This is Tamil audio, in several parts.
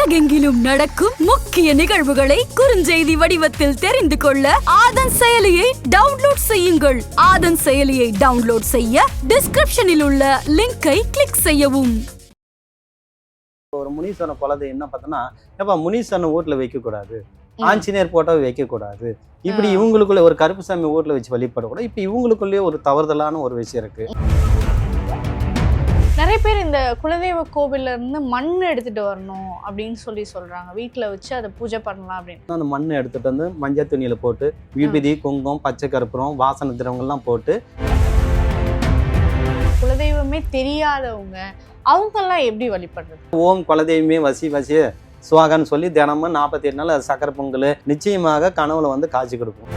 உலகெங்கிலும் நடக்கும் முக்கிய நிகழ்வுகளை குறுஞ்செய்தி வடிவத்தில் தெரிந்து கொள்ள ஆதன் செயலியை டவுன்லோட் செய்யுங்கள். ஆதன் செயலியை டவுன்லோட் செய்ய டிஸ்கிரிப்ஷனில் உள்ள லிங்கை கிளிக் செய்யவும். ஒரு முனீஸ்வரன் குலதை என்ன பார்த்தோன்னா ஏப்பா முனீஸ்வரன் வீட்டில் வைக்கக்கூடாது. ஆஞ்சநேயர் போட்டோ வைக்கக்கூடாது. இப்படி. இவங்களுக்குள்ள ஒரு கருப்புசாமி வீட்டில் வச்சு வழிபடக்கூடாது. இப்போ இவங்களுக்குள்ளேயே ஒரு தவறுதலான ஒரு விஷயம் இருக்கு. நிறைய பேர் இந்த குலதெய்வ கோவில்ல இருந்து மண் எடுத்துட்டு வரணும் அப்படின்னு சொல்லி சொல்றாங்க. வீட்ல வச்சு அதை பூஜை பண்ணலாம் அப்படின்னு. அந்த மண்ணை எடுத்துட்டு வந்து மஞ்சள் துணியில போட்டு விபூதி குங்குமம் பச்சை கற்பூரம் வாசனை திரவங்கள்லாம் போட்டு. குலதெய்வமே தெரியாதவங்க அவங்கெல்லாம் எப்படி வழிபடுறது? ஓம் குலதெய்வமே வசி வசி சுவாகன்னு சொல்லி தினமும் நாற்பத்தி எட்டு நாள் சக்கரை பொங்கல். நிச்சயமாக கனவுல வந்து காட்சி கொடுக்கும்.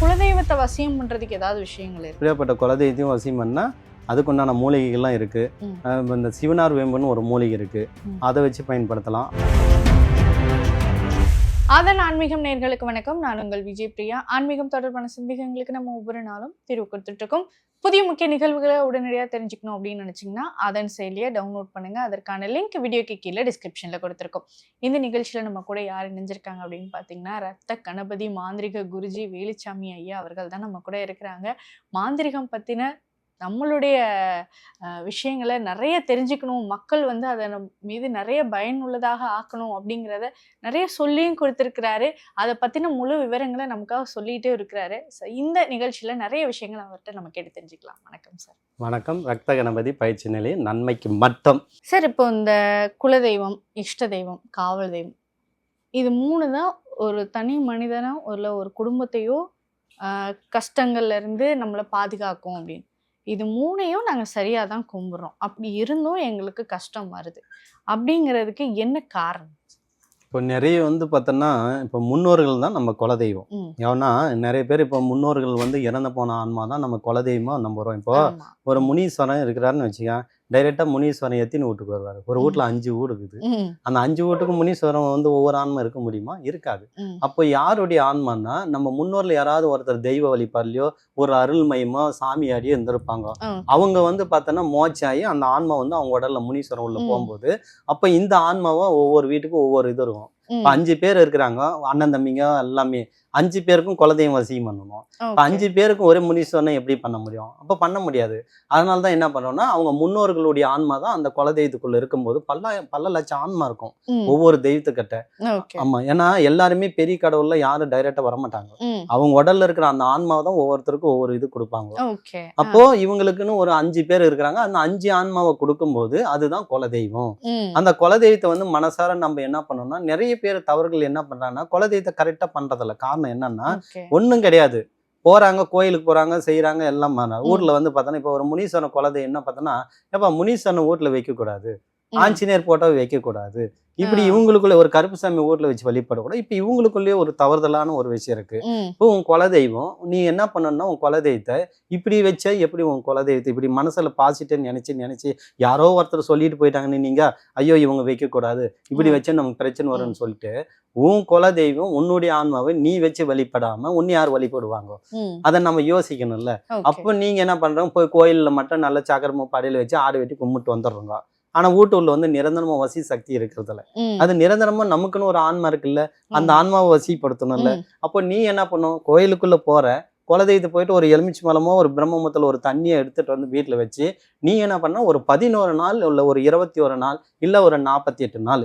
குலதெய்வத்தை வசியம் பண்றதுக்கு ஏதாவது விஷயங்கள் இருக்கு? குலதெய்வத்தையும் வசியம் பண்ணா அதுக்குண்டான மூலிகைகள்லாம் இருக்கு. ம். அஹ் இந்த சிவனார் வேம்புன்னு ஒரு மூலிகை இருக்கு. ம். அதை வச்சு பயன்படுத்தலாம். அதன் ஆன்மீகம் நேர்களுக்கு வணக்கம். நான் உங்கள் விஜய் பிரியா. ஆன்மீகம் தொடர்பான சந்தேகங்களுக்கு நம்ம ஒவ்வொரு நாளும் தீர்வு கொடுத்துட்டு இருக்கோம். புதிய முக்கிய நிகழ்வுகளை உடனடியாக தெரிஞ்சுக்கணும் அப்படின்னு நினைச்சீங்கன்னா அதன் செயலியை டவுன்லோட் பண்ணுங்க. அதற்கான லிங்க் வீடியோக்கு கீழே டிஸ்கிரிப்ஷன்ல கொடுத்துருக்கோம். இந்த நிகழ்ச்சியில நம்ம கூட யார் இணைஞ்சிருக்காங்க அப்படின்னு பார்த்தீங்கன்னா ரத்த கணபதி மாந்திரிக குருஜி வேலுச்சாமி ஐயா அவர்கள் தான் நம்ம கூட இருக்கிறாங்க. மாந்திரிகம் பத்தின நம்மளுடைய விஷயங்களை நிறைய தெரிஞ்சுக்கணும். மக்கள் வந்து அதன் மீது நிறைய பயனுள்ளதாக ஆக்கணும் அப்படிங்கிறத நிறைய சொல்லியும் கொடுத்துருக்கிறாரு. அதை பற்றின முழு விவரங்களை நமக்காக சொல்லிகிட்டே இருக்கிறாரு. இந்த நிகழ்ச்சியில் நிறைய விஷயங்கள் அவர்கிட்ட நம்ம கேட்டு தெரிஞ்சுக்கலாம். வணக்கம் சார். வணக்கம். ரக்த கணபதி பயிற்சி நிலையம் நன்மைக்கு மட்டும். சார் இப்போ இந்த குலதெய்வம் இஷ்ட தெய்வம் காவல் தெய்வம் இது மூணு தான் ஒரு தனி மனிதனோ இல்லை ஒரு குடும்பத்தையோ ஆஹ், கஷ்டங்கள்ல இருந்து நம்மளை பாதுகாக்கும் அப்படின்னு. இது மூணையும் நாங்கள் சரியாக தான் கும்பிட்றோம் அப்படி இருந்தும் எங்களுக்கு கஷ்டம் வருது. அப்படிங்கிறதுக்கு என்ன காரணம்? இப்போ நிறைய வந்து பார்த்தோன்னா இப்போ முன்னோர்கள் தான் நம்ம குலதெய்வம். ம். ஏன்னா நிறைய பேர் இப்போ முன்னோர்கள் வந்து இறந்து போன ஆன்மா தான் நம்ம குலதெய்வமா நம்புறோம். இப்போ ஆமா. ஒரு முனீஸ்வரன் இருக்கிறாருன்னு வச்சுக்க டைரெக்டா முனீஸ்வரன் எத்தனை வீட்டுக்கு வருவார். ஒரு வீட்டில் அஞ்சு வீடு இருக்குது. அந்த அஞ்சு வீட்டுக்கு முனீஸ்வரன் வந்து ஒவ்வொரு ஆன்மா இருக்க முடியுமா? இருக்காது. அப்போ யாருடைய ஆன்மான்னா நம்ம முன்னோர்ல யாராவது ஒருத்தர் தெய்வ வழிபாடுலையோ ஒரு அருள்மயமோ சாமியாடியோ இருந்திருப்பாங்க. அவங்க வந்து பார்த்தோன்னா மோச்சாயி அந்த ஆன்மா வந்து அவங்க உடல்ல முனீஸ்வரன் உள்ள. போகும்போது அப்போ இந்த ஆன்மாவை ஒவ்வொரு வீட்டுக்கும் ஒவ்வொரு இது இருக்கும். அஞ்சு பேர் இருக்கிறாங்க. அண்ணன் தம்பிங்க எல்லாமே. அஞ்சு பேருக்கும் குலதெய்வம் வசியம் பண்ணணும். இப்போ. அஞ்சு பேருக்கும் ஒரே முனீஸ்வரனை எப்படி பண்ண முடியும்? அப்போ பண்ண முடியாது. அதனால தான் என்ன பண்ணுறோம்னா அவங்க முன்னோர்களுடைய ஆன்மா தான் அந்த குலதெய்வத்துக்குள்ள இருக்கும்போது பல பல லட்சம் ஆன்மா இருக்கும். ஒவ்வொரு தெய்வத்துக்கிட்ட. ஆமா. ஏன்னா எல்லாருமே பெரிய கடவுள்ல யாரும் டைரக்டா வர மாட்டாங்க ம். அவங்க உடல்ல இருக்கிற அந்த ஆன்மாவை தான் ஒவ்வொருத்தருக்கும் ஒவ்வொரு இது கொடுப்பாங்க. அப்போ இவங்களுக்குன்னு ஒரு அஞ்சு பேர் இருக்கிறாங்க. அந்த அஞ்சு ஆன்மாவை கொடுக்கும்போது அதுதான் குலதெய்வம். ம். அந்த குலதெய்வத்தை வந்து மனசார நம்ம என்ன பண்ணோம்னா நிறைய பேர் தவறுகள் என்ன பண்றாங்கன்னா குலதெய்வத்தை கரெக்டா பண்றதில்ல. காரணம் என்னன்னா ஓகே. ஒண்ணும் கிடையாது. போறாங்க கோயிலுக்கு போறாங்க செய்யறாங்க எல்லாம் ஊர்ல வந்து பார்த்தோன்னா இப்போ ஒரு முனீஸ்வரன் குலதை என்ன பார்த்தோன்னா ஏப்பா முனீஸ்வரன் வீட்டுல வைக்க கூடாது ம். ஆஞ்சநேயர் போட்டோ வைக்க கூடாது இப்படி. இவங்களுக்குள்ள ஒரு கருப்புசாமி வீட்டுல வச்சு வழிபடக்கூடாது. இப்போ இவங்களுக்குள்ளேயே ஒரு தவறுதலான ஒரு விஷயம் இருக்கு. இப்போ உன் குலதெய்வம் நீ என்ன பண்ணணும்னா உன் குலதெய்வத்தை இப்படி வச்ச எப்படி உன் குலதெய்வத்தை இப்படி மனசுல பாசிட்டு நினைச்சு நினைச்சு யாரோ ஒருத்தர் சொல்லிட்டு போயிட்டாங்கன்னு நீங்க ஐயோ இவங்க வைக்கக்கூடாது. இப்படி. வச்சா நமக்கு பிரச்சனை வரும்னு சொல்லிட்டு உன் குலதெய்வம் உன்னுடைய ஆன்மாவை நீ வச்சு வழிபடாம உன்னை யார் வழிபடுவாங்க? அதை நம்ம யோசிக்கணும்ல. அப்போ நீங்க என்ன பண்றோம்? போய் கோயில்ல மட்டும் நல்ல சக்கரமோ படையில வச்சு ஆடு வெட்டி கும்பிட்டு வந்துடுறோங்க. ஆனா வீட்டுள்ள வந்து நிரந்தரமா வசி சக்தி இருக்கிறதுல. அது நிரந்தரமா நமக்குன்னு ஒரு ஆன்மா இருக்குல்ல அந்த ஆன்மாவை வசிப்படுத்தணும்ல. அப்போ நீ என்ன பண்ணும் கோயிலுக்குள்ள போற குலதெய்வத்தை போயிட்டு ஒரு எலுமிச்சி மலமோ ஒரு பிரம்மமத்தில் ஒரு தண்ணியை எடுத்துட்டு வந்து வீட்டுல வச்சு நீ என்ன பண்ண? ஒரு பதினோரு நாள் இல்ல ஒரு இருபத்தி ஒரு நாள் இல்ல ஒரு நாற்பத்தி எட்டு நாள்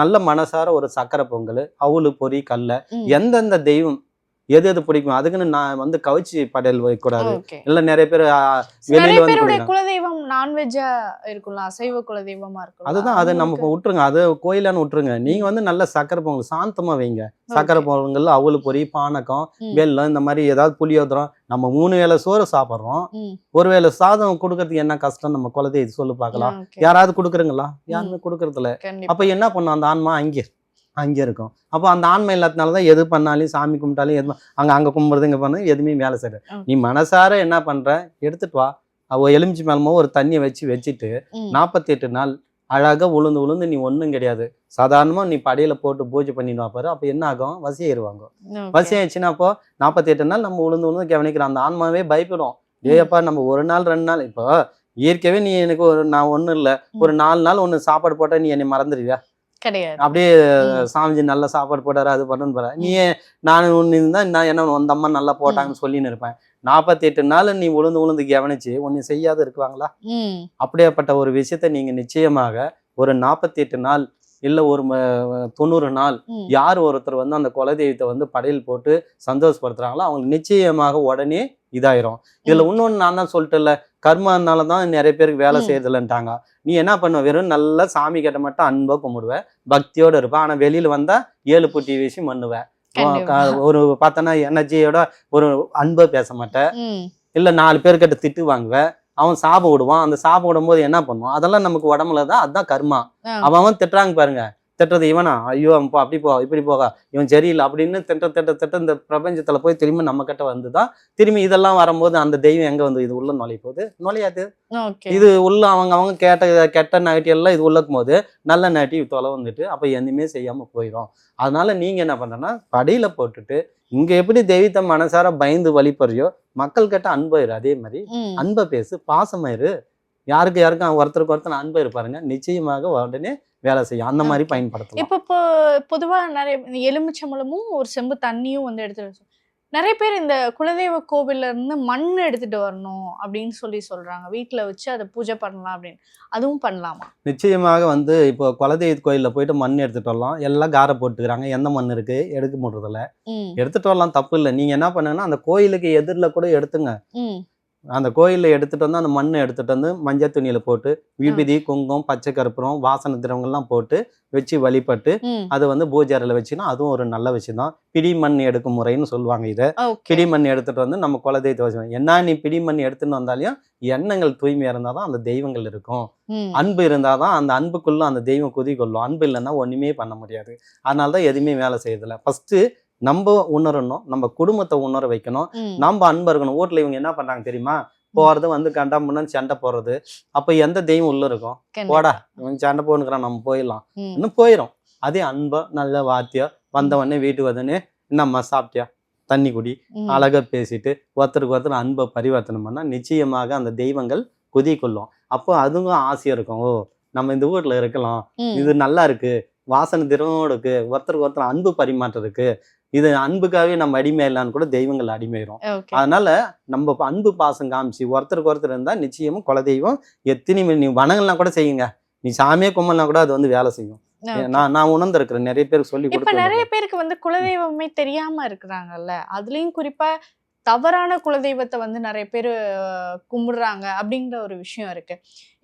நல்ல மனசார ஒரு சக்கரை பொங்கல் அவுளு பொரி கல்ல. எந்தெந்த தெய்வம் எது எது பிடிக்கும்? அதுக்குன்னு நான் வந்து கவிச்சி படையல் வைக்கக்கூடாது. இல்ல நிறைய பேர் வெளியில வந்து. குலதெய்வம் நான்வெஜ்ஜா இருக்கும்ல அசைவ குலதெய்வமா இருக்கும் அதுதான் அதை நம்ம விட்டுருங்க. அது கோயிலான்னு விட்டுருங்க. நீங்க வந்து நல்ல சக்கரை பொங்கல் சாந்தமா வைங்க. சக்கரை பொங்கல் அவுளு பொரி பானகம் ம். வெல்லம் இந்த மாதிரி ஏதாவது புளியோதரம் நம்ம மூணு வேளை சோறு சாப்பிட்றோம். ஒரு வேளை சாதம் கொடுக்கறதுக்கு என்ன கஷ்டம் நம்ம குலதெய்வம் சொல்லு பார்க்கலாம். யாராவது கொடுக்குறீங்களா? யாருமே கொடுக்கறதில்ல. அப்ப என்ன பண்ணும் அந்த ஆன்மா அங்கே? அங்கே இருக்கும். அப்போ அந்த ஆன்மை இல்லாதனால தான் எது பண்ணாலும் சாமி கும்பிட்டாலும் எது அங்க அங்க கும்பிடுறது இங்க பண்ண எதுவுமே வேலை செய்யற. நீ மனசார என்ன பண்ற? எடுத்துட்டு வா. எலுமிச்சி மேலமோ ஒரு தண்ணியை வச்சு வச்சுட்டு. நாற்பத்தி எட்டு நாள் அழகா உளுந்து உளுந்து நீ ஒண்ணும் கிடையாது. சாதாரணமா நீ படையில போட்டு பூஜை பண்ணிடுவா பாரு அப்ப என்ன ஆகும்? வசியாயிருவாங்க Okay. வசி ஆயிடுச்சுன்னா அப்போ நாற்பத்தி எட்டு நாள் நம்ம உளுந்து உளுந்து கவனிக்கிறோம். அந்த ஆன்மாவே பயப்படும். ஏப்பா நம்ம ஒரு நாள் ரெண்டு நாள் இப்போ இயற்கையாவே நீ எனக்கு ஒரு நான் ஒண்ணும் இல்ல. ஒரு நாலு நாள் ஒண்ணு சாப்பாடு போட்டா நீ என்னை மறந்துடுவியா? கிடையாது. அப்படியே. சாமிஜி நல்ல சாப்பாடு போட்டாரு அது பண்ணுன்னு போற நீ நான் ஒன்று இருந்தா நான் என்ன அந்த அம்மா நல்லா போட்டாங்கன்னு சொல்லின்னு இருப்பேன். நாற்பத்தி எட்டு நாள் நீ உளுந்து உளுந்து கவனிச்சு ஒன்னு செய்யாத இருக்குவாங்களா? அப்படியாப்பட்ட ஒரு விஷயத்த நீங்க நிச்சயமாக ஒரு நாற்பத்தி எட்டு நாள் இல்ல ஒரு தொண்ணூறு நாள். யார் ஒருத்தர் வந்து அந்த குலதெய்வத்தை வந்து படையல் போட்டு சந்தோஷப்படுத்துறாங்களோ அவங்க நிச்சயமாக உடனே இதாயிரும். இதுல இன்னொன்னு நான் தான் சொல்லிட்டேன்ல கர்மனால தான் நிறைய பேருக்கு வேலை. செய்யறதில்லன்ட்டாங்க. நீ என்ன பண்ணுவ வெறும் நல்ல சாமி கிட்ட மட்டும் அன்பா கும்பிடுவ. பக்தியோட இருப்ப. ஆனா வெளியில வந்தா ஏழு புட்டி வீசி மண்ணுவ. கண்டிப்பா. ஒரு பார்த்தனா எனர்ஜியோட ஒரு அன்பை பேச மாட்டேன் இல்ல நாலு பேர்கிட்ட திட்டு வாங்குவ. அவன் சாபம் விடுவான். அந்த சாபம் விடும்போது என்ன பண்ணுவான்? அதெல்லாம் நமக்கு உடம்புல தான் அதுதான் கர்மா அவன் திட்டுறாங்க பாருங்க. திட்டுறது இவனா? ஐயோ போ அப்படி போ இப்படி போக. இவன் சரியில்லை அப்படின்னு திட்ட திட்ட திட்ட இந்த பிரபஞ்சத்துல போய் திரும்பி நம்ம கிட்ட வந்துதான். திரும்பி இதெல்லாம் வரும்போது அந்த தெய்வம் எங்க வந்து இது உள்ள நுழைய போகுது? நுழையாது. இது உள்ள அவங்க அவங்க கேட்ட கெட்ட நைட்டி எல்லாம் இது உள்ளக்கும் போது நல்ல நைட்டி தொலை வந்துட்டு அப்ப எதுவுமே செய்யாம போயிடும் அதனால நீங்க என்ன பண்றேன்னா படியில போட்டுட்டு இங்க எப்படி தெய்வத்தை மனசார பயந்து வழிபறியோ மக்கள் கிட்ட அன்பாயிரு அதே மாதிரி அன்பை பேசு. பாசமாயிரு யாருக்கு யாருக்கும் ஒருத்தருக்கு ஒருத்தர் அன்பா இருப்பாருங்க நிச்சயமாக உடனே வேலை செய்யும். அந்த மாதிரி பயன்படுத்தலாம். இப்போ இப்போ பொதுவா நிறைய எலுமிச்சம்பழமும் ஒரு செம்பு தண்ணியும் வந்து எடுத்துட்டு நிறைய பேர் இந்த குலதெய்வ கோவில்ல இருந்து மண் எடுத்துட்டு வரணும் அப்படின்னு சொல்லி சொல்றாங்க. வீட்ல வச்சு அதை பூஜை பண்ணலாம் அப்படின்னு. அதுவும் பண்ணலாமா? நிச்சயமாக வந்து இப்போ குலதெய்வ கோயில்ல போயிட்டு மண் எடுத்துட்டு வரலாம். எல்லாம் காரை போட்டுக்கிறாங்க. எந்த மண் இருக்கு? எடுக்க முடியறதில்ல எடுத்துட்டு வரலாம். தப்பு இல்லை. நீங்க என்ன பண்ணுங்கன்னா அந்த கோயிலுக்கு எதிரில் கூட எடுத்துங்க. அந்த கோயில்ல எடுத்துட்டு வந்து அந்த மண்ணை எடுத்துட்டு வந்து மஞ்சள் துணியில போட்டு விபூதி குங்குமம் பச்சை கற்பூரம் வாசனை திரவங்கள்லாம் போட்டு வச்சு வழிபட்டு அது வந்து பூஜை அறையில வச்சுன்னா அதுவும் ஒரு நல்ல விஷயம் தான் பிடி மண் எடுக்கும் முறைன்னு சொல்லுவாங்க இதை. ஓகே. பிடி மண் எடுத்துட்டு வந்து நம்ம குலதெய்வத்தை வச்சு என்ன நீ பிடி மண் எடுத்துன்னு வந்தாலையும் எண்ணங்கள் தூய்மையா இருந்தாதான் அந்த தெய்வங்கள் இருக்கும். அன்பு இருந்தாதான் அந்த அன்புக்குள்ள அந்த தெய்வம் குதி கொள்ளும். அன்பு இல்லைன்னா ஒண்ணுமே பண்ண முடியாது. அதனால தான் எதுவுமே வேலை செய்யறதில்ல. ஃபர்ஸ்ட் நம்ம உணரணும் நம்ம குடும்பத்தை உணர வைக்கணும். நம்ம அன்பா இருக்கணும் வீட்ல இவங்க என்ன பண்றாங்க தெரியுமா? போறது வந்து கண்டா முன்னு சண்டை போடுறது. அப்ப எந்த தெய்வம் உள்ள இருக்கும். போடா இவன் சண்டை போனுக்கிறான் நம்ம போயிடலாம். இன்னும் போயிடும் அதே அன்பா நல்ல வாத்தியம் வந்த உடனே வீட்டுக்கு வந்தோடனே என்னம்மா சாப்பிட்டியா? தண்ணி குடி. அழகா பேசிட்டு ஒருத்தருக்கு ஒருத்தர் அன்பை பரிவர்த்தனை பண்ணா நிச்சயமாக அந்த தெய்வங்கள் குதி கொள்ளும் அப்போ அதுவும் ஆசையா இருக்கும் ஓ நம்ம இந்த ஊர்ல இருக்கலாம். இது நல்லா இருக்கு. வாசனை திரவம் இருக்கு. ஒருத்தருக்கு ஒருத்தர் அன்பு பரிமாற்றம் இருக்கு இது அன்புக்காகவே நம்ம அடிமை இல்லைன்னு கூட தெய்வங்கள் அடிமையிடும் அதனால நம்ம அன்பு பாசம் காமிச்சு ஒருத்தருக்கு ஒருத்தர் இருந்தா நிச்சயமும் குலதெய்வம் எத்தனை நீ வணங்கலாம் கூட செய்யுங்க. நீ சாமியே கும்பலாம் கூட அது வந்து வேலை செய்யும். நான் நான் உணர்ந்திருக்கிறேன். நிறைய பேருக்கு சொல்லி இப்ப கொடுத்து நிறைய பேருக்கு வந்து குலதெய்வமே தெரியாம இருக்கிறாங்கல்ல. அதுலயும் குறிப்பா தவறான குலதெய்வத்தை வந்து நிறைய பேர் கும்பிடுறாங்க அப்படிங்கிற ஒரு விஷயம் இருக்கு.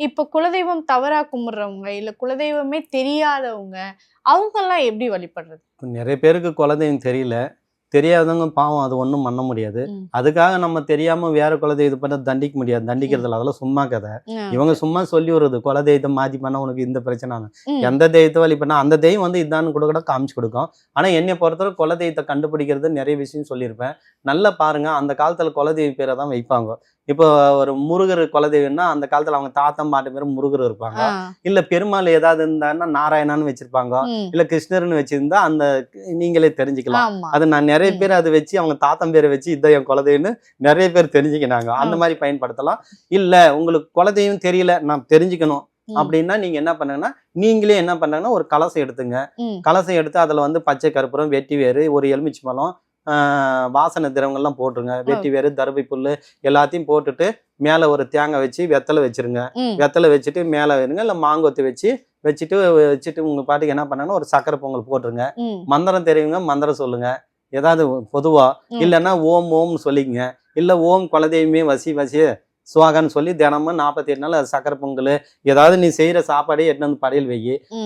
இப்போ குலதெய்வம் தவறாக கும்பிடுறவங்க இல்லை குலதெய்வமே தெரியாதவங்க அவங்கெல்லாம் எப்படி வழிபடுறது? நிறைய பேருக்கு குலதெய்வம் தெரியல. தெரியாதவங்க பாவம் அது ஒன்றும் பண்ண முடியாது. அதுக்காக நம்ம தெரியாம வேற குலதெய்வத்தை பண்ண தண்டிக்க முடியாது. தண்டிக்கிறதுல அதெல்லாம் சும்மா கதை. இவங்க சும்மா சொல்லி வருது குலதெய்வத்தை மாத்தி பண்ணா உனக்கு இந்த பிரச்சனை. எந்த தெய்வத்தை வழி பண்ணா அந்த தெய்வம் வந்து இதான்னு கூட கூட காமிச்சு கொடுக்கும். ஆனா என்னை பொறுத்தவரை குலதெய்வத்தை கண்டுபிடிக்கிறது நிறைய விஷயம் சொல்லியிருப்பேன். நல்லா பாருங்க. அந்த காலத்துல குலதெய்வ பேரை தான் வைப்பாங்க. இப்போ ஒரு முருகர் குலதெய்வம்னா அந்த காலத்துல அவங்க தாத்தம் பாட்டு பேர் முருகர் இருப்பாங்க. இல்ல பெருமாள் ஏதாவது இருந்தாருன்னா நாராயணான்னு வச்சிருப்பாங்க. இல்ல கிருஷ்ணர்னு வச்சிருந்தா அந்த நீங்களே தெரிஞ்சுக்கலாம் அது நான் நிறைய. பேர் அதை வச்சு அவங்க தாத்தன் பேரை வச்சு இதான் என் குலதெய்வம்னு நிறைய பேர் தெரிஞ்சுக்கினாங்க அந்த. மாதிரி பயன்படுத்தலாம் இல்ல உங்களுக்கு குலதெய்வம் தெரியல நான் தெரிஞ்சுக்கணும். அப்படின்னா நீங்க என்ன பண்ணுங்கன்னா நீங்களே என்ன பண்ணுங்கன்னா ஒரு கலசம் எடுத்துங்க. கலசம் எடுத்து அதுல வந்து பச்சை கற்பூரம் வெட்டி வேறு ஒரு எலுமிச்சை பழம் வாசனை திரவங்கள்லாம் போட்டுருங்க. வெட்டி வேறு தர்பை புல்லு எல்லாத்தையும் போட்டுட்டு மேல ஒரு தேங்காய் வச்சு வெத்தலை வச்சிருங்க. வெத்தலை வச்சுட்டு மேல வைருங்க இல்ல மாங்கொத்து வச்சு வச்சுட்டு வச்சுட்டு உங்க பாட்டுக்கு என்ன பண்ணணும் ஒரு சக்கரை பொங்கல் போட்டுருங்க. மந்திரம் தெரியுங்க மந்திரம் சொல்லுங்க. ஏதாவது பொதுவா ம். இல்லைன்னா ஓம் ஓம்னு சொல்லிக்கங்க. இல்ல ஓம் குலதெய்வமே வசி வசி சுவாகன்னு சொல்லி தினமும் நாற்பத்தி எட்டு நாள் அது சக்கரை பொங்கல். ஏதாவது நீ செய்யற சாப்பாடே எட்டு வந்து படையல் வை.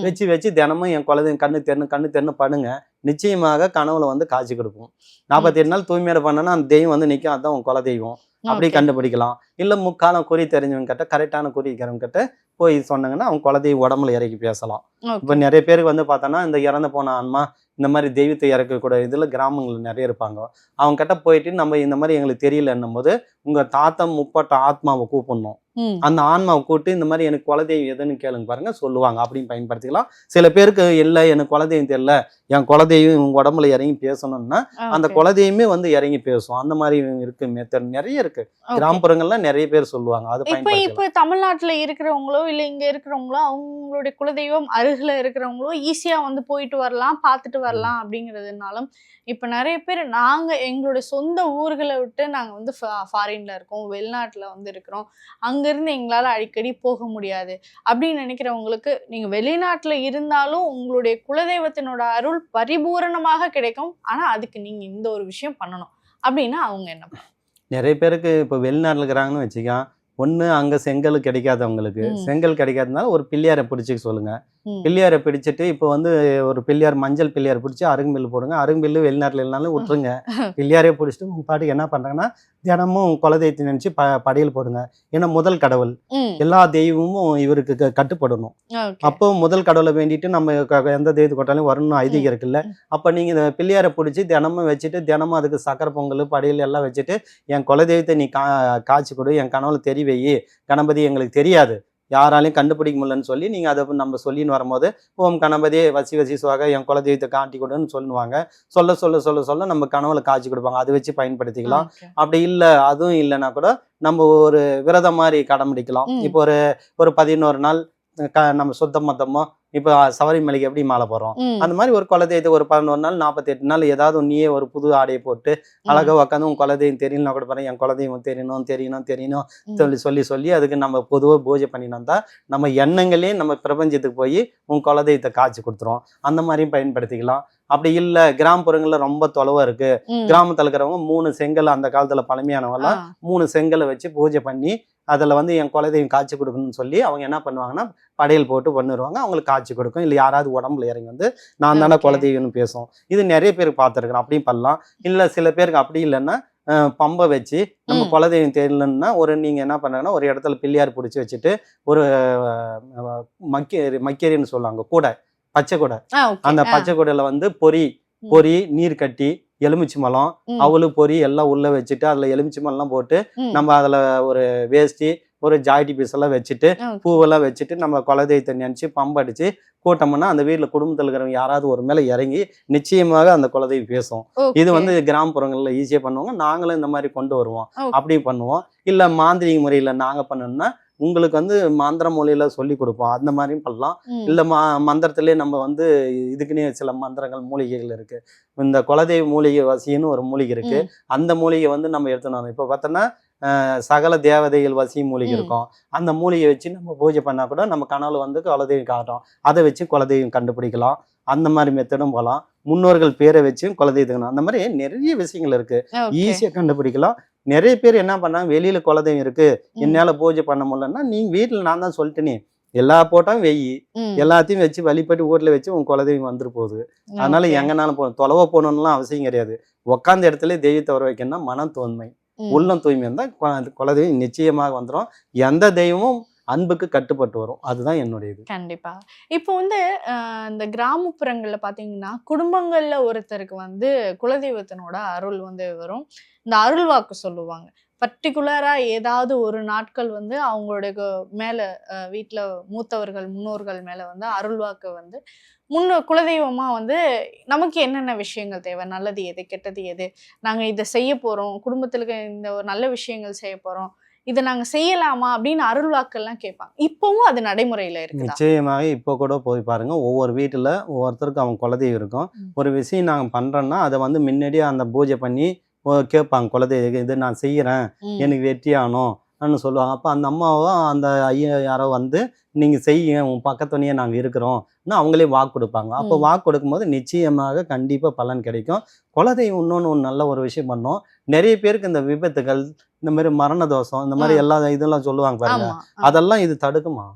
வச்சு வச்சு தினமும் என் குலதெய்வம் கண்ணு தென்னு கண்ணு தென்னு பண்ணுங்க நிச்சயமாக கனவுல வந்து காட்சி கொடுக்கும். நாற்பத்தி எட்டு நாள் தூய்மையோட பண்ணனா அந்த தெய்வம் வந்து நிற்கும் அதான் உன் குலதெய்வம். அப்படி Okay. கண்டுபிடிக்கலாம். இல்ல முக்காலம் குறி தெரிஞ்சவங்க கிட்ட கரெக்டான குறி இருக்கிறவங்க கிட்ட போய் சொன்னாங்கன்னா அவங்க குலதெய்வம் உடம்புல இறக்கி பேசலாம். இப்போ நிறைய பேருக்கு வந்து பார்த்தோன்னா இந்த இறந்து போன ஆன்மா இந்த மாதிரி தெய்வத்தை இறக்கக்கூட இதில் கிராமங்கள் நிறைய இருப்பாங்க. அவங்க கிட்ட போயிட்டு நம்ம இந்த மாதிரி எங்களுக்கு தெரியலன்னும் போது உங்கள் தாத்தா முப்பட்ட ஆத்மாவை கூப்பிடணும். அந்த ஆன்மாவை கூப்பிட்டு இந்த மாதிரி எனக்கு குலதெய்வம் எதுன்னு கேளுங்க பாருங்க சொல்லுவாங்க. அப்படின்னு பயன்படுத்திக்கலாம். சில பேருக்கு இல்லை எனக்கு குலதெய்வம் தெரியல. என் குலதெய்வம் உங்க உடம்புல இறங்கி பேசணும்னா அந்த. குலதெய்வமே வந்து இறங்கி பேசும். அந்த மாதிரி இருக்கு மெத்தட் நிறைய இருக்கு. கிராமப்புறங்கள்ல நிறைய பேர் சொல்லுவாங்க. அது இப்ப இப்ப தமிழ்நாட்டுல இருக்கிறவங்களோ இல்ல இங்க இருக்கிறவங்களோ அவங்களுடைய குலதெய்வம் அருகில இருக்கிறவங்களோ ஈஸியா வந்து போயிட்டு வரலாம் பார்த்துட்டு வரலாம் அப்படிங்கிறதுனாலும் இப்ப நிறைய பேர் நாங்க எங்களுடைய சொந்த ஊர்களை விட்டு நாங்க வந்து ஃபாரின்ல இருக்கோம் வெளிநாட்டுல வந்து இருக்கிறோம். அங்க இருந்து எங்களால அடிக்கடி போக முடியாது அப்படின்னு நினைக்கிறவங்களுக்கு நீங்க வெளிநாட்டுல இருந்தாலும் உங்களுடைய குலதெய்வத்தினோட அருள் பரிபூரணமாக கிடைக்கும் ஆனா அதுக்கு நீங்க இந்த ஒரு விஷயம் பண்ணணும் அப்படின்னா அவங்க என்ன? நிறைய பேருக்கு இப்போ வெளிநாட்டில் இருக்கிறாங்கன்னு வச்சுக்கோ ஒன்று அங்கே செங்கல் கிடைக்காதவங்களுக்கு. செங்கல் கிடைக்காதனால ஒரு பிள்ளையாரை பிடிச்சிக்க சொல்லுங்க ம். பிள்ளையாரை பிடிச்சிட்டு இப்போ வந்து ஒரு பிள்ளையார் மஞ்சள் பிள்ளையார் பிடிச்சி அருங்கம்பில் போடுங்க. அருங்கம்பில் வெளிநாட்டில் இல்லைனாலும் விட்டுருங்க. பிள்ளையாரே பிடிச்சிட்டு உங்க பாட்டுக்கு என்ன பண்ணுறாங்கன்னா தினமும் குலதெய்வத்தை நினச்சி ப படையல் போடுங்க. ஏன்னா முதல் கடவுள். எல்லா தெய்வமும் இவருக்கு கட்டுப்படணும். அப்போ முதல் கடவுளை வேண்டிட்டு நம்ம எந்த தெய்வத்துக்கு கொட்டாலும் வரணும் ஐதீகம் இருக்குல்ல. அப்போ நீங்கள் இந்த பிள்ளையாரை பிடிச்சி தினமும் வச்சுட்டு தினமும் அதுக்கு சக்கரை பொங்கல் படையல் எல்லாம் வச்சுட்டு என் குலதெய்வத்தை நீ கா காய்ச்சி கொடு என் கனவுல தெரி வை. கணபதி எங்களுக்கு தெரியாது. யாராலையும் கண்டுபிடிக்க முடியலன்னு சொல்லி நீங்கள் அதை நம்ம சொல்லின்னு வரும்போது ஓம் கணபதி வசி வசி சுவாக என் குலதெய்வத்தை காட்டி கொடுன்னு சொல்லுவாங்க சொல்ல சொல்ல சொல்ல சொல்ல நம்ம கனவுல காய்ச்சி கொடுப்பாங்க அதை வச்சு பயன்படுத்திக்கலாம். அப்படி இல்லை அதுவும் இல்லைன்னா கூட நம்ம ஒரு விரதம் மாதிரி கடைபிடிக்கலாம். இப்போ ஒரு ஒரு பதினோரு நாள் க நம்ம சுத்த மொத்தமோ இப்போ சபரிமலைக்கு எப்படி மாலை போடுறோம். அந்த மாதிரி ஒரு குலதெய்வத்தை ஒரு பதினோரு நாள் நாற்பத்தெட்டு நாள் ஏதாவது நீயே ஒரு புது ஆடையை போட்டு அழகா உட்காந்து உன் குலதெய்வம் தெரியலனா கூட பாருங்க என் குலதெய்வம் தெரியணும் தெரியணும் தெரியணும். சொல்லி சொல்லி சொல்லி அதுக்கு நம்ம பொதுவாக பூஜை பண்ணினோம் வந்தா நம்ம எண்ணங்களே நம்ம பிரபஞ்சத்துக்கு போய் உன் குலதெய்வத்தை காய்ச்சி கொடுத்துரும். அந்த மாதிரியும் பயன்படுத்திக்கலாம். அப்படி இல்லை கிராமப்புறங்கள்ல ரொம்ப தொலைவா இருக்கு. கிராமத்துல இருக்கிறவங்க மூணு செங்கல் அந்த காலத்துல பழமையானவங்க ஆ. மூணு செங்கலை வச்சு பூஜை பண்ணி அதில் வந்து என் குலதெய்வம் காய்ச்சி கொடுக்கணும்னு சொல்லி அவங்க என்ன பண்ணுவாங்கன்னா படையல் போட்டு பண்ணிடுவாங்க அவங்களுக்கு காய்ச்சி கொடுக்கும் இல்லை யாராவது உடம்புல இறங்கி வந்து நான் தானே. குலதெய்வம்னு பேசும் இது நிறைய பேர் பார்த்துருக்குறேன் அப்படியும் பண்ணலாம் இல்லை சில பேருக்கு அப்படி இல்லைன்னா பம்பை வச்சு நம்ம. குலதெய்வம் தெரியலன்னா ஒரு நீங்கள் என்ன பண்ணுங்கன்னா ஒரு இடத்துல பிள்ளையார் பிடிச்சி வச்சுட்டு ஒரு மக்கேரி மக்கேரின்னு சொல்லுவாங்க கூடை பச்சை கூடை. அந்த. பச்சை கூடையில வந்து பொறி. பொறி நீர் கட்டி எலுமிச்சி மலம். அவளு பொறி எல்லாம் உள்ள வச்சுட்டு அதுல எலுமிச்சி மலம் போட்டு. நம்ம அதுல ஒரு வேஷ்டி ஒரு ஜாயிட்டி பீஸ் எல்லாம் வச்சுட்டு. பூவெல்லாம் வச்சுட்டு நம்ம குலதெய்வத்தை நினச்சி பம்படிச்சு கூட்டம்னா அந்த வீட்டில் குடும்பத்தில் இருக்கிறவங்க யாராவது ஒரு மேலே இறங்கி நிச்சயமாக அந்த குலதெய்வம் பேசும். இது வந்து கிராமப்புறங்களில் ஈஸியாக பண்ணுவாங்க நாங்களும் இந்த மாதிரி கொண்டு வருவோம். அப்படி பண்ணுவோம் இல்லை மாந்திரிக முறையில் நாங்கள் பண்ணோம்னா உங்களுக்கு வந்து மந்திர மொழியில சொல்லி கொடுப்போம். அந்த மாதிரியும் பண்ணலாம். இல்லை ம மந்திரத்திலே நம்ம வந்து இதுக்குன்னே சில மந்திரங்கள் மூலிகைகள் இருக்கு. இந்த குலதெய்வ மூலிகை வசின்னு ஒரு மூலிகை இருக்கு. அந்த மூலிகை வந்து நம்ம எடுத்துன்னு வரணும். இப்போ பார்த்தோன்னா அஹ், சகல தேவதைகள் வசி மூலிகை. இருக்கும். அந்த மூலிகை வச்சு நம்ம பூஜை பண்ணா கூட நம்ம கனவுல வந்து குலதெய்வம் காட்டும். அதை வச்சு குலதெய்வம் கண்டுபிடிக்கலாம். அந்த மாதிரி மெத்தடும் போகலாம் முன்னோர்கள் பேரை வச்சும் குலதெய்வம் அந்த மாதிரி நிறைய விஷயங்கள் இருக்கு. ஈஸியா கண்டுபிடிக்கலாம். நிறைய பேர் என்ன பண்ணாங்க வெளியில குலதெய்வம் இருக்கு. என்னால பூஜை பண்ண முடியலன்னா நீங்க வீட்டுல நான் தான் சொல்லிட்டேனே எல்லா போட்டாலும் வெயி. எல்லாத்தையும் வச்சு வழிபட்டு ஊர்ல வச்சு உன் குலதெய்வம் வந்துட்டு போகுது அதனால. எங்கனாலும் போகணும் தொலைவா போகணும்லாம் அவசியம் கிடையாது உட்காந்த இடத்துல தெய்வத்தை வர வைக்கணும்னா மனம் தூய்மை. உள்ளம் தூய்மை இருந்தால் குலதெய்வம் நிச்சயமாக வந்துடும் எந்த தெய்வமும் அன்புக்கு கட்டுப்பட்டு வரும். அதுதான் என்னுடைய இது கண்டிப்பா. இப்போ வந்து இந்த கிராமப்புறங்கள்ல பாத்தீங்கன்னா குடும்பங்கள்ல ஒருத்தருக்கு வந்து குலதெய்வத்தினோட அருள் வந்து வரும். இந்த அருள் வாக்கு சொல்லுவாங்க. பர்டிகுலரா ஏதாவது ஒரு நாட்கள் வந்து அவங்களுடைய மேலே மேல மூத்தவர்கள் முன்னோர்கள் மேல வந்து அருள்வாக்கு வந்து முன்னோ குலதெய்வமா வந்து நமக்கு என்னென்ன விஷயங்கள் தேவை? நல்லது எது கெட்டது எது? நாங்க இதை செய்ய போறோம். குடும்பத்துல இந்த ஒரு நல்ல விஷயங்கள் செய்ய போறோம். இதை நாங்க செய்யலாமா அப்படின்னு அருள் வாக்கெல்லாம் கேட்பாங்க. இப்பவும் அது நடைமுறையில இருக்குதா? நிச்சயமாக இப்போ கூட போய் பாருங்க ஒவ்வொரு வீட்டில் ஒவ்வொருத்தருக்கும் அவங்க குலதெய்வம் இருக்கும். ஒரு விஷயம் நாங்கள் பண்ணுறோன்னா அதை வந்து முன்னாடியே அந்த பூஜை பண்ணி கேட்பாங்க குலதெய்வம் இது நான் செய்கிறேன். எனக்கு வெற்றியானோம்னு சொல்லுவாங்க. அப்போ அந்த அம்மாவும் அந்த ஐயா யாரோ வந்து நீங்கள் செய்யுங்க உன் பக்கத்துணையே நாங்கள் இருக்கிறோம்னு அவங்களே வாக்கு கொடுப்பாங்க. அப்போ. வாக்கு கொடுக்கும்போது நிச்சயமாக கண்டிப்பாக பலன் கிடைக்கும். குலதெய்வம் இன்னொன்று ஒரு நல்ல ஒரு விஷயம் பண்ணோம். நிறைய பேருக்கு இந்த விபத்துகள் இந்த மாதிரி மரண தோஷம் இந்த மாதிரி. எல்லா இதெல்லாம் சொல்லுவாங்க பாருங்க. அதெல்லாம் இது தடுக்குமா.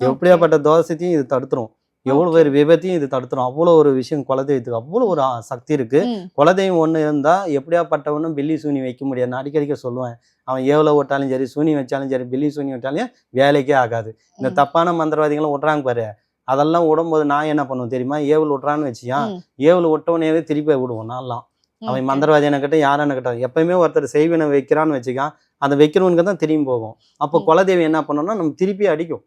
எப்படியாப்பட்ட தோஷத்தையும் இது தடுத்துரும். எவ்வளோ பேர் விபத்தையும் இது தடுத்துரும். அவ்வளோ ஒரு விஷயம் குலதெய்வத்துக்கு அவ்வளோ ஒரு சக்தி இருக்கு. குலதெய்வம் ஒன்று இருந்தால் எப்படியாப்பட்டவனும் பில்லி சூனி வைக்க முடியாது நான் அடிக்கடிக்க சொல்லுவேன். அவன் எவ்வளோ விட்டாலும் சரி சூனி வச்சாலும் சரி பில்லி சூனி வச்சாலும் வேலைக்கே ஆகாது. இந்த. தப்பான மந்திரவாதிகளும் விட்றாங்க பாரு. அதெல்லாம் விடும்போது நான் என்ன பண்ணுவேன் தெரியுமா? ஏவல் விட்றான்னு வச்சியா. ஏவல் விட்டவனேவே திருப்பி விடுவோம் நான்லாம். அவன். மந்திரவாதி எனக்கிட்ட யாரும் எனக்கிட்ட எப்பயுமே ஒருத்தர் செய்வினை வைக்கிறான்னு வச்சுக்கான் அந்த வைக்கிறவனுக்கு தான் திரும்பி போகும். அப்போ. குலதெய்வம் என்ன பண்ணோம்னா நம்ம திருப்பி அடிக்கும்.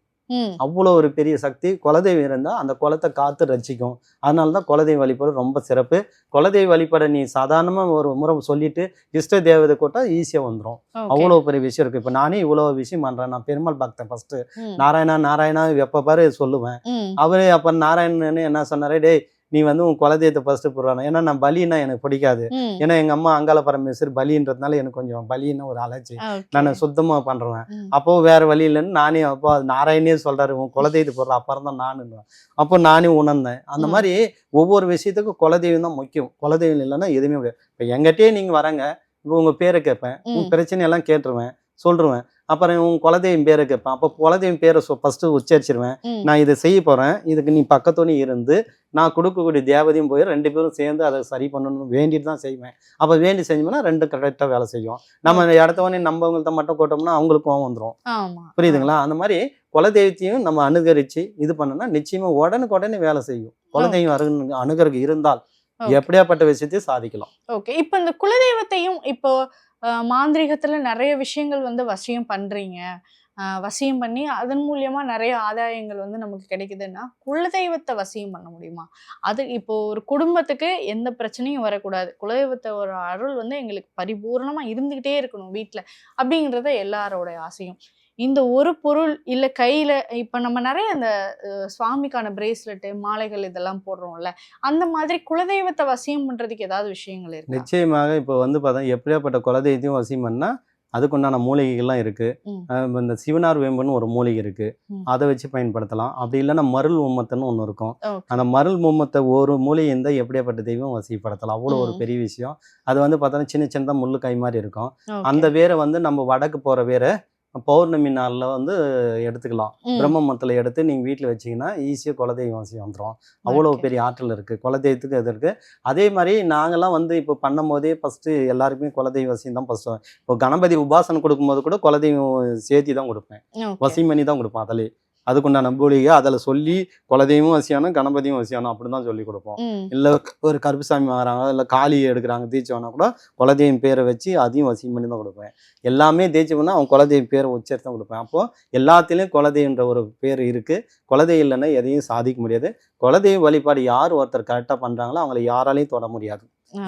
அவ்வளோ ஒரு பெரிய சக்தி குலதெய்வம் இருந்தால் அந்த குலத்தை காத்து ரசிக்கும். அதனால தான் குலதெய்வ வழிபாடு ரொம்ப சிறப்பு. குலதெய்வ வழிபாடை நீ சாதாரணமாக ஒரு முறை சொல்லிட்டு இஷ்ட தேவதை கூட்டா ஈஸியாக வந்துடும். அவ்வளோ பெரிய விஷயம் இருக்குது இப்போ நானே இவ்வளோ விஷயம் பண்ணுறேன் நான் பெருமாள் பக்தன் ஃபஸ்ட்டு நாராயணா நாராயணா எப்போ பாரு சொல்லுவேன். அவரே அப்போ நாராயணன் என்ன சொன்னாரு? டேய் நீ வந்து உன் குலதெய்வத்தை ஃபஸ்ட்டு போடுறானு ஏன்னா நான் பலின்னா எனக்கு பிடிக்காது. ஏன்னா எங்கள் அம்மா அங்காள பரமேஸ்வரி பலின்றதுனால எனக்கு கொஞ்சம் பலின்னு ஒரு அலர்ஜி. okay. நான் சுத்தமாக பண்ணுறேன் ம், அப்போ வேற வழி இல்லைன்னு நானே அப்போ அது நாராயணே சொல்றாரு உன் குலதெய்வத்தை போடுற அப்புறம் தான் நானுன்னு. அப்போ நானே உணர்ந்தேன். அந்த. மாதிரி ஒவ்வொரு விஷயத்துக்கும் குலதெய்வம் தான் முக்கியம். குலதெய்வம் இல்லைன்னா எதுவுமே முடியாது இப்போ எங்கிட்டே நீங்க வரங்க. இப்போ உங்க பேரை கேட்பேன். உன் ம். பிரச்சனையெல்லாம் கேட்டுருவேன். சொல்லிருவேன் அப்புறம் உன் குலதெய்வம் பேரை கேட்பேன். அப்போ குலதெய்வம் பேரை ஃபர்ஸ்ட் உச்சரிச்சிருவேன். ம், நான் இதை செய்ய போறேன். இதுக்கு நீ பக்கத்தோனே இருந்து நான் கொடுக்கக்கூடிய தேவதையும் போய் ரெண்டு பேரும் சேர்ந்து அதை சரி பண்ணணும்னு வேண்டிட்டு தான் செய்வேன். அப்போ வேண்டி செஞ்சோம்னா ரெண்டும் கரெக்டாக வேலை செய்யும். நம்ம இடத்தவனே நம்பவங்கள்ட்ட மட்டும் போட்டோம்னா அவங்களுக்கு கோவம் வந்துடும் புரியுதுங்களா? அந்த மாதிரி குலதெய்வத்தையும் நம்ம அனுகரிச்சு இது பண்ணோம்னா நிச்சயமா உடனுக்கு உடனே வேலை செய்யும். குலதெய்வம் அருகு அணுகருக்கு இருந்தால். எப்படியாப்பட்ட விஷயத்தையும் சாதிக்கலாம். ஓகே. இப்போ இந்த குலதெய்வத்தையும் இப்போ மாந்திரிகத்தில் நிறைய விஷயங்கள் வந்து வசியம் பண்ணுறீங்க வசியம் பண்ணி அதன் மூலியமாக நிறைய ஆதாயங்கள் வந்து நமக்கு கிடைக்குதுன்னா குலதெய்வத்தை வசியம் பண்ண முடியுமா? அது இப்போ ஒரு குடும்பத்துக்கு எந்த பிரச்சனையும் வரக்கூடாது. குலதெய்வத்தை ஒரு அருள் வந்து எங்களுக்கு பரிபூர்ணமாக இருந்துக்கிட்டே இருக்கணும் வீட்டில் அப்படிங்கிறத எல்லாரோடைய ஆசையும். இந்த ஒரு பொருள் இல்ல கையில இப்ப நம்ம நிறைய அந்த சுவாமிக்கான பிரேஸ்லெட் மாலைகள் இதெல்லாம் போடுறோம்ல அந்த மாதிரி குலதெய்வத்தை வசியம் பண்றதுக்கு ஏதாவது விஷயங்கள் இருக்கு? நிச்சயமாக இப்போ வந்து பார்த்தா எப்படியாப்பட்ட குலதெய்வத்தையும் வசியம் பண்ணா அதுக்குண்டான மூலிகைகள்லாம் இருக்கு. இந்த சிவனார் வேம்புன்னு ஒரு மூலிகை இருக்கு. அதை வச்சு பயன்படுத்தலாம். அப்படி இல்லைன்னா மருள் உம்மத்துன்னு ஒன்று இருக்கும். அந்த மருள் மும்மத்தை ஒரு மூலிகை இருந்தால் எப்படியாப்பட்ட தெய்வம் வசிப்படுத்தலாம் அவ்வளோ ஒரு. பெரிய விஷயம். அது வந்து பார்த்தோன்னா சின்ன சின்னதாக முள்ளு கை மாதிரி இருக்கும். அந்த வேரை வந்து நம்ம வடக்கு போகிற வேரை பௌர்ணமி நாளில் வந்து எடுத்துக்கலாம். ம். பிரம்மமத்தில் எடுத்து நீங்கள் வீட்டில் வச்சீங்கன்னா ஈஸியாக குலதெய்வம் வசி வந்துடும் அவ்வளோ. பெரிய ஆற்றல் இருக்குது குலதெய்வத்துக்கு இது இருக்குது அதே மாதிரி நாங்கள்லாம் வந்து இப்போ பண்ணும் போதே ஃபஸ்ட்டு எல்லாருக்குமே குலதெய்வ வசியம் தான் ஃபஸ்ட்டு இப்போ கணபதி உபாசனம் கொடுக்கும்போது கூட குலதெய்வம் சேர்த்தி தான் கொடுப்பேன். வசியம் பண்ணி தான் கொடுப்பேன் அதிலே அதுக்குண்டான மூலிகை அதில் சொல்லி குலதெய்வம் வசியானம் கணபதியும் வசியானம் அப்படி தான் சொல்லி கொடுப்போம். இல்லை ஒரு கருப்புசாமி வராங்க இல்லை காளி எடுக்கிறாங்க தீட்சம்னா கூட குலதெய்வம் பேரை வச்சு அதையும் வசியம் பண்ணி தான் கொடுப்பேன். எல்லாமே தீட்சம்னா அவன் குலதெய்வம் பேரை உச்சரித்து தான் கொடுப்பேன். அப்போது எல்லாத்துலேயும் குலதெய்வன்ற ஒரு பேர் இருக்குது குலதெய்வம் இல்லைன்னா எதையும் சாதிக்க முடியாது. குலதெய்வ வழிபாடு யார் ஒருத்தர் கரெக்டாக பண்ணுறாங்களோ அவங்கள யாராலையும் தொட முடியாது.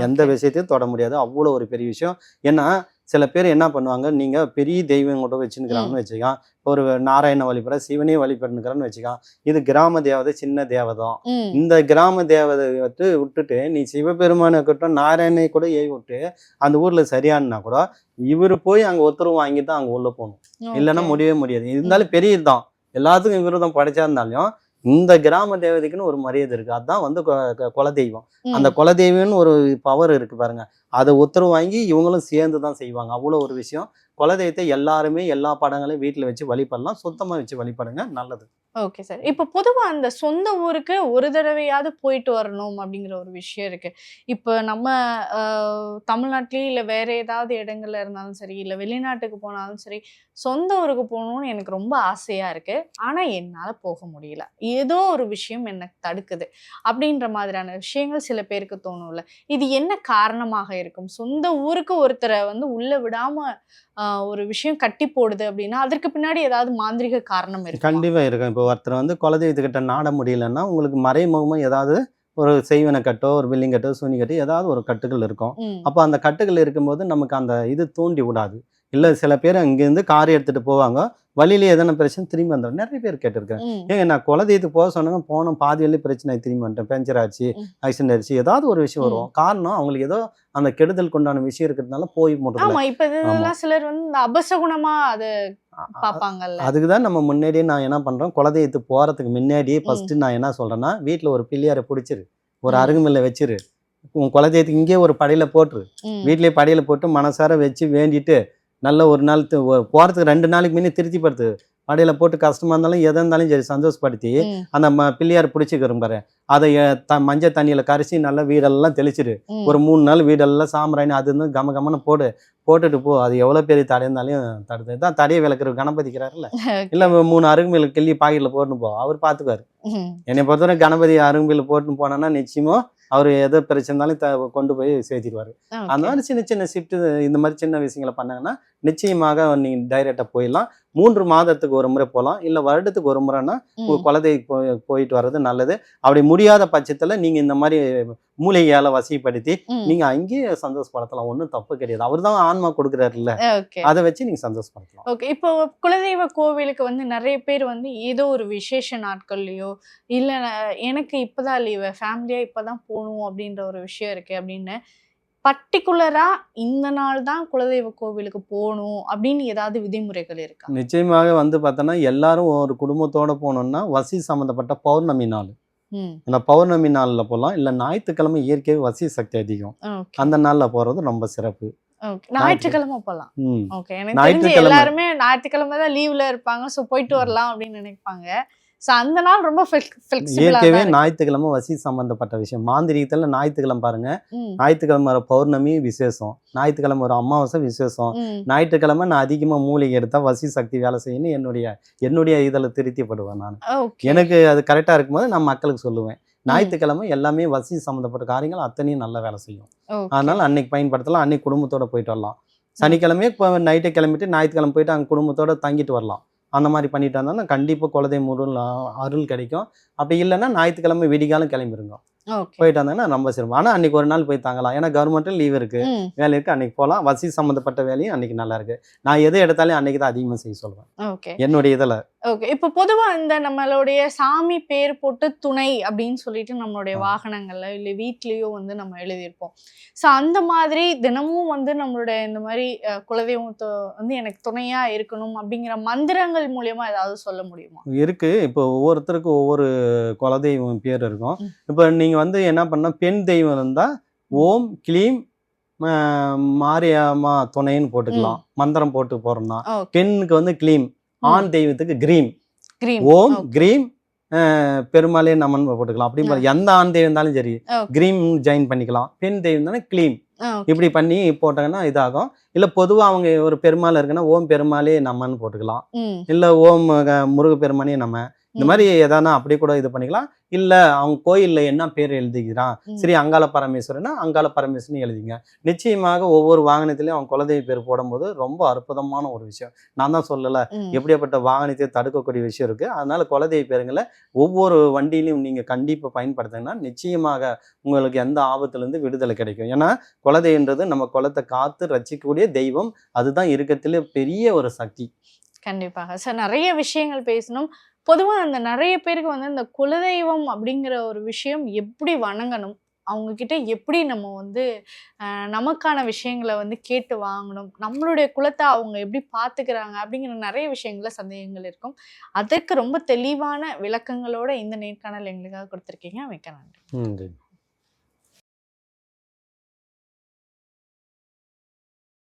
எந்த. விஷயத்தையும் தொட முடியாது. அவ்வளோ ஒரு பெரிய விஷயம். ஏன்னா சில பேர் என்ன பண்ணுவாங்க நீங்கள் பெரிய தெய்வம் கூட வச்சுருக்கிறாங்கன்னு வச்சுக்கா ஒரு நாராயண வழிபட சிவனே வழிபடுனுக்கிறான்னு வச்சுக்கா இது கிராம தேவதை சின்ன தேவதம். இந்த கிராம தேவதை விட்டு விட்டுட்டு நீ சிவபெருமானை இருக்கட்டும் நாராயணனை கூட ஏவி விட்டு அந்த ஊர்ல சரியானா கூட இவர் போய் அங்க உத்தரவு வாங்கி தான் அங்க உள்ள போகணும். இல்லைன்னா. முடியவே முடியாது. இருந்தாலும் பெரியது தான். எல்லாத்துக்கும் இவரு தான் படைச்சா இருந்தாலும் இந்த கிராம தேவதைக்குன்னு ஒரு மரியாதை இருக்கு. அதான் வந்து குலதெய்வம். அந்த குலதெய்வம்னு ஒரு பவர் இருக்கு பாருங்க. அதை உத்தரவு வாங்கி இவங்களும் சேர்ந்து தான் செய்வாங்க. அவ்வளோ ஒரு விஷயம். குலதெய்வத்தை எல்லாருமே எல்லா படங்களையும் வீட்டில் வச்சு வழிபடலாம். சுத்தமாக வச்சு வழிபடுங்க. நல்லது. Okay sir. இப்போ பொதுவாக அந்த சொந்த ஊருக்கு ஒரு தடவையாவது போயிட்டு வரணும் அப்படிங்கிற ஒரு விஷயம் இருக்குது இப்போ நம்ம ஆஹ், இல்லை வேற ஏதாவது இடங்கள்ல இருந்தாலும் சரி இல்லை வெளிநாட்டுக்கு போனாலும் சரி சொந்த ஊருக்கு போகணும்னு எனக்கு ரொம்ப ஆசையாக இருக்குது ஆனால் என்னால் போக முடியல. ஏதோ ஒரு விஷயம் எனக்கு தடுக்குது. அப்படின்ற மாதிரியான விஷயங்கள் சில பேருக்கு தோணும்ல. இது என்ன காரணமாக இருக்கும். சொந்த ஊருக்கு ஒருத்தரை வந்து உள்ள விடாம ஆஹ், ஒரு விஷயம் கட்டி போடுது அப்படின்னா அதற்கு பின்னாடி ஏதாவது மாந்திரிக காரணம் இருக்கு கண்டிப்பாக இருக்கும். இப்போ ஒருத்தர் வந்து குலதெய்வத்துக்கிட்ட நாட முடியலன்னா உங்களுக்கு மறைமுகமாக ஏதாவது ஒரு செய்வன கட்டோ ஒரு பில்லிங் கட்டோ சூனி கட்டோ ஏதாவது ஒரு கட்டுகள் இருக்கும். அப்போ அந்த கட்டுகள் இருக்கும்போது நமக்கு அந்த இது தூண்டி விடாது. இல்லை சில பேர் அங்கேருந்து கார் எடுத்துகிட்டு போவாங்க. வழியில எதனா பிரச்சனை திரும்பி வந்துடும் நிறைய பேர் கேட்டிருக்கேன் ஏங்க நான் குலதெய்வத்துக்கு போக சொன்னாங்க போனோம் பாதி வழி பிரச்சனை திரும்பி வந்துட்டேன். பெஞ்சர் ஆச்சு. ஆக்சிடென்ட் ஆச்சு ஏதாவது ஒரு விஷயம் வரும். காரணம் அவங்களுக்கு ஏதோ அந்த கெடுதல் கொண்டான விஷயம் இருக்கிறதுனால போய் இதெல்லாம் சிலர் வந்து அபசகுணமா அது அதுக்கு தான் நம்ம முன்னாடியே நான் என்ன பண்றேன் குலதெய்வத்துக்கு போறதுக்கு முன்னாடியே ஃபர்ஸ்ட் நான் என்ன சொல்றேன்னா வீட்ல ஒரு பிள்ளையாரை பிடிச்சிரு. ஒரு. அருகுமில்ல வச்சிரு. உன் குலதெய்வத்துக்கு இங்கே ஒரு படையில போட்டுரு. வீட்லயே படையில போட்டு மனசார வச்சு வேண்டிட்டு நல்ல ஒரு நாள் போறதுக்கு ரெண்டு நாளைக்கு முன்னே திருப்திப்படுத்து. வடையில போட்டு கஷ்டமா இருந்தாலும் எதை இருந்தாலும் சரி சந்தோஷப்படுத்தி அந்த ம- பிள்ளையார் பிடிச்சிக்கிறோம் பாரு. அதை த மஞ்சள் தண்ணியில கரைச்சி நல்லா வீடெல்லாம் தெளிச்சிரு. ஒரு மூணு நாள் வீடெல்லாம் சாம்பிராணி அது இருந்து கம கமன்னு போடு. போட்டுட்டு போ. அது எவ்வளவு பெரிய தடை இருந்தாலும் தடுத்து. தான் தடையை விளக்குற கணபதிக்கிறாருல்ல இல்ல மூணு அருகுமையில கிள்ளி பாக்கெட்ல போட்டுன்னு போ. அவர் பாத்துக்குவாரு ம், என்னை பொறுத்தவரை கணபதி அருகுமையில போட்டுன்னு போனோன்னா நிச்சயமா அவர் எதோ பிரச்சனை இருந்தாலும் த- கொண்டு போய் சேர்த்திடுவாரு. அந்த மாதிரி சின்ன சின்ன ஷிஃப்ட் இந்த மாதிரி சின்ன விஷயங்களை பண்ணாங்கன்னா நிச்சயமாக நீங்க டைரக்டா போயிடலாம் மூன்று மாதத்துக்கு ஒரு முறை போகலாம் இல்ல வருடத்துக்கு ஒரு முறைன்னா உங்க ம், குலதெய்வ போய் போயிட்டு வர்றது நல்லது. அப்படி முடியாத பட்சத்துல நீங்க இந்த மாதிரி மூலிகையால வசிப்படுத்தி. நீங்க அங்கேயே சந்தோஷப்படுத்தலாம். ஒன்றும் தப்பு கிடையாது. அவர் தான் ஆன்மா கொடுக்குறாருல்ல. அதை வச்சு நீங்க சந்தோஷப்படுத்தலாம். ஓகே. இப்போ குலதெய்வ கோவிலுக்கு வந்து நிறைய பேர் வந்து ஏதோ ஒரு விசேஷ நாட்கள்லயோ இல்ல எனக்கு இப்பதான் லீவு ஃபேமிலியா இப்பதான் போகணும் அப்படின்ற ஒரு விஷயம் இருக்கு அப்படின்னு பர்டிகுலரா இந்த நாள் தான் குலதெய்வ கோவிலுக்கு போகணும் அப்படின்னு ஏதாவது விதிமுறைகள் இருக்கா? நிச்சயமாக வந்து பார்த்தோன்னா எல்லாரும் ஒரு குடும்பத்தோட போனோம்னா வசி சம்மந்தப்பட்ட பௌர்ணமி நாள். ம். அந்த பௌர்ணமி நாளில் போகலாம் இல்லை ஞாயிற்றுக்கிழமை இயற்கை வசி சக்தி அதிகம். அந்த நாளில் போகிறது ரொம்ப சிறப்பு. ஞாயிற்றுக்கிழமை போகலாம் ஓகே. எனக்கு தெரிஞ்சு. எல்லாருமே ஞாயிற்றுக்கிழமை தான் லீவ்ல இருப்பாங்க ஸோ போயிட்டு வரலாம் அப்படின்னு நினைப்பாங்க. ஸோ அந்த நாள் ரொம்ப இயற்கையாகவே ஞாயிற்றுக்கிழமை வசி சம்மந்தப்பட்ட விஷயம். மாந்திரிகத்தில் ஞாயிற்றுக்கிழமை பாருங்க. ஞாயிற்றுக்கிழமை ஒரு பௌர்ணமி விசேஷம். ஞாயிற்றுக்கிழமை ஒரு அமாவாசை விசேஷம். ஞாயிற்றுக்கிழமை நான் அதிகமாக மூலிகை எடுத்தால் வசி சக்தி வேலை செய்யணும் என்னுடைய என்னுடைய இதில் திருப்திப்படுவேன் நான். எனக்கு அது கரெக்டாக இருக்கும்போது நான் மக்களுக்கு சொல்லுவேன். ஞாயிற்றுக்கிழமை எல்லாமே வசி சம்மந்தப்பட்ட காரியங்கள் அத்தனையும் நல்லா வேலை செய்யும். அதனால அன்னைக்கு பயன்படுத்தலாம். அன்னைக்கு குடும்பத்தோட போயிட்டு வரலாம். சனிக்கிழமையே இப்போ நைட்டே கிளம்பிட்டு ஞாயிற்றுக்கிழமை போயிட்டு அங்கே குடும்பத்தோட தங்கிட்டு வரலாம். அந்த மாதிரி பண்ணிட்டு வந்தோம்னா கண்டிப்பாக குலதெய்வ முருள் அருள் கிடைக்கும். அப்படி இல்லைன்னா ஞாயிற்றுக்கிழமை விடிகாலம் கிளம்பிருங்க. போயிட்டு வந்தாங்கன்னா ரொம்ப சிறப்பு ஆனால் அன்னைக்கு ஒரு நாள் போய் தங்கலாம். ஏன்னா கவர்மெண்ட்டும் லீவ் இருக்கு. வேலை இருக்கு. அன்னைக்கு போகலாம் வசி சம்மந்தப்பட்ட வேலையும் அன்னைக்கு நல்லா இருக்கு. நான் எது எடுத்தாலும் அன்னைக்கு தான் அதிகமாக செய்ய சொல்லுவேன் ஓகே. என்னுடைய இதில். ஓகே. இப்போ பொதுவா இந்த நம்மளுடைய சாமி பேர் போட்டு துணை அப்படின்னு சொல்லிட்டு நம்மளுடைய. வாகனங்கள்ல இல்ல வீட்லயோ வந்து நம்ம எழுதியிருப்போம். ஸோ அந்த மாதிரி தினமும் வந்து நம்மளுடைய இந்த மாதிரி குலதெய்வத்தை வந்து எனக்கு துணையா இருக்கணும் அப்படிங்கிற மந்திரங்கள் மூலியமா ஏதாவது சொல்ல முடியுமா? இருக்கு. இப்போ ஒவ்வொருத்தருக்கும் ஒவ்வொரு குலதெய்வம் பேர் இருக்கும். இப்போ நீங்க வந்து என்ன பண்ணா பெண் தெய்வம் இருந்தா ஓம் கிளீம் மாரியம்மா துணைன்னு போட்டுக்கலாம். மந்திரம் போட்டு போறோம்னா பெண்ணுக்கு வந்து கிளீம் ஆண் தெய்வத்துக்கு கிரீம். ஓம் கிரீம் பெருமாளே நமன் போட்டுக்கலாம். அப்படி எந்த ஆண் தெய்வம் இருந்தாலும் சரி. கிரீம் ஜாயின் பண்ணிக்கலாம். பெண் தெய்வம் தானே கிளீம். இப்படி பண்ணி போட்டாங்கன்னா இதாகும். இல்ல பொதுவா அவங்க ஒரு பெருமாள் இருக்குன்னா ஓம் பெருமாளே நம்மன்னு போட்டுக்கலாம். இல்ல ஓம் முருக பெருமானே நம்ம இந்த. மாதிரி எதானா அப்படி கூட இது பண்ணிக்கலாம். இல்ல அவங்க கோயில்ல என்ன பேர் எழுதிக்கிறான். சரி அங்காள பரமேஸ்வரனா அங்காள பரமேஸ்வரன் எழுதிங்க. நிச்சயமாக ஒவ்வொரு வாகனத்திலயும் அவங்க குலதெய்வ பேர் போடும்போது ரொம்ப அற்புதமான ஒரு விஷயம். நான் தான் சொல்லல. எப்படியாப்பட்ட வாகனத்தை தடுக்கக்கூடிய விஷயம் இருக்கு. அதனால குலதெய்வ பேருங்களை ஒவ்வொரு வண்டியிலையும் நீங்க கண்டிப்பா பயன்படுத்திங்கன்னா நிச்சயமாக உங்களுக்கு எந்த ஆபத்துல இருந்து விடுதலை கிடைக்கும். ஏன்னா குலதெய்வன்றது நம்ம குலத்தை காத்து ரசிக்கக்கூடிய தெய்வம். அதுதான் இருக்கிறதுல பெரிய ஒரு சக்தி. கண்டிப்பாக. சார் நிறைய விஷயங்கள் பேசணும். பொதுவாக அந்த நிறைய பேருக்கு வந்து இந்த குலதெய்வம் அப்படிங்கிற ஒரு விஷயம் எப்படி வணங்கணும்? அவங்கக்கிட்ட எப்படி நம்ம வந்து நமக்கான விஷயங்களை வந்து கேட்டு வாங்கணும்? நம்மளுடைய குலத்தை அவங்க எப்படி பார்த்துக்கிறாங்க அப்படிங்கிற நிறைய விஷயங்கள சந்தேகங்கள் இருக்கும். அதற்கு ரொம்ப தெளிவான விளக்கங்களோட இந்த நேர்காணல் எங்களுக்காக கொடுத்துருக்கீங்க. மிக்க நன்றி.